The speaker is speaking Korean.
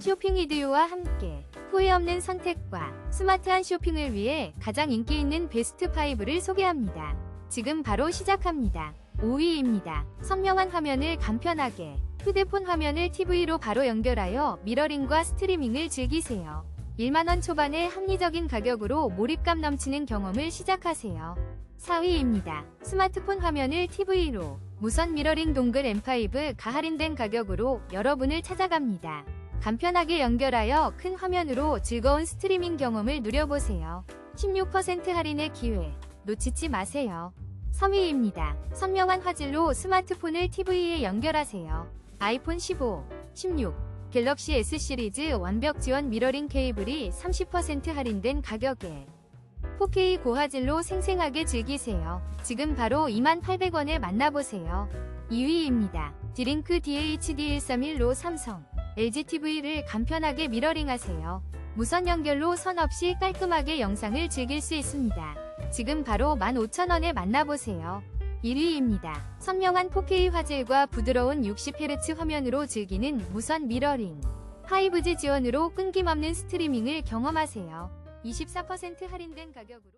쇼핑 이디오와 함께 후회 없는 선택과 스마트한 쇼핑을 위해 가장 인기 있는 베스트 5를 소개합니다. 지금 바로 시작합니다. 5위입니다. 선명한 화면을 간편하게 휴대폰 화면을 TV로 바로 연결하여 미러링과 스트리밍을 즐기세요. 1만원 초반의 합리적인 가격으로 몰입감 넘치는 경험을 시작하세요. 4위입니다. 스마트폰 화면을 TV로 무선 미러링 동글 M5 가할인된 가격으로 여러분을 찾아갑니다. 간편하게 연결하여 큰 화면으로 즐거운 스트리밍 경험을 누려보세요. 16% 할인의 기회 놓치지 마세요. 3위입니다. 선명한 화질로 스마트폰을 TV에 연결하세요. 아이폰 15, 16, 갤럭시 S 시리즈 완벽 지원 미러링 케이블이 30% 할인된 가격에 4K 고화질로 생생하게 즐기세요. 지금 바로 2800원에 만나보세요. 2위입니다. 디링크 DHD131로 삼성, LGTV를 간편하게 미러링하세요. 무선 연결로 선 없이 깔끔하게 영상을 즐길 수 있습니다. 지금 바로 15,000원에 만나보세요. 1위입니다. 선명한 4K 화질과 부드러운 60Hz 화면으로 즐기는 무선 미러링. 5G 지원으로 끊김없는 스트리밍을 경험하세요. 24% 할인된 가격으로